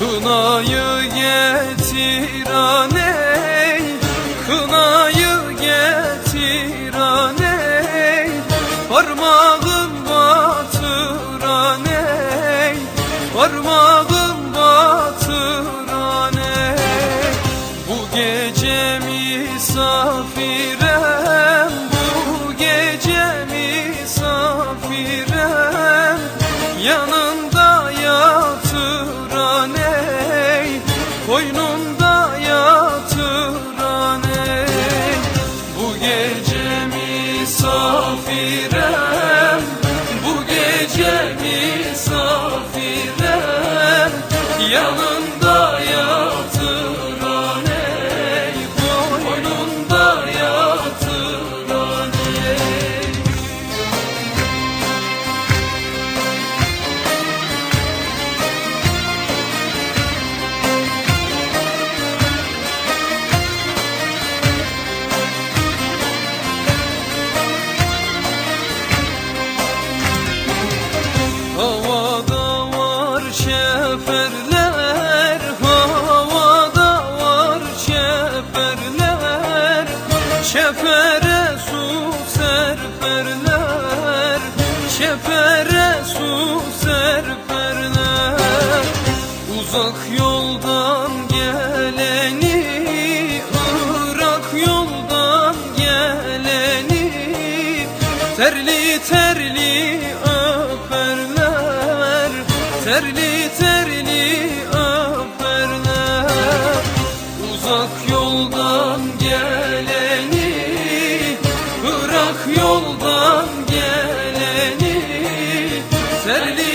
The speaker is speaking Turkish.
Kınayı getir aney. Kınayı getir aney. Parmağın batır aney. Parmağın batır aney. Bu gece misafirem Bu gece misafirem. Yanında yatır aney Koynunda yatır aney Bu gece misafirem. Bu gece misafirem. Yanında Şefere su serperler Şefere su serperler. Uzak yoldan geleni Irak yoldan geleni Terli terli öperler Terli Terli